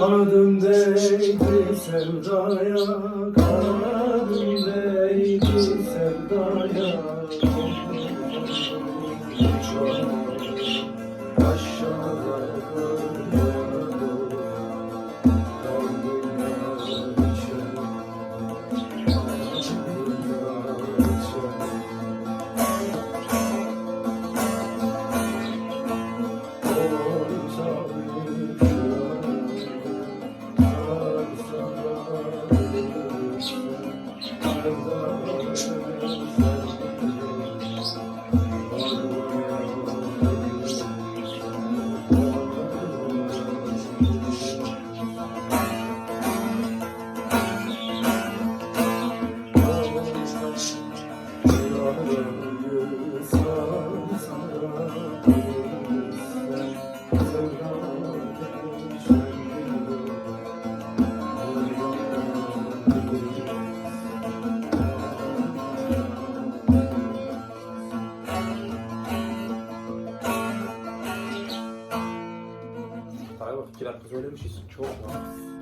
Kanadım değdi sevdaya Kanadım Tabii bak iki dakika söylemişiz. Çok var.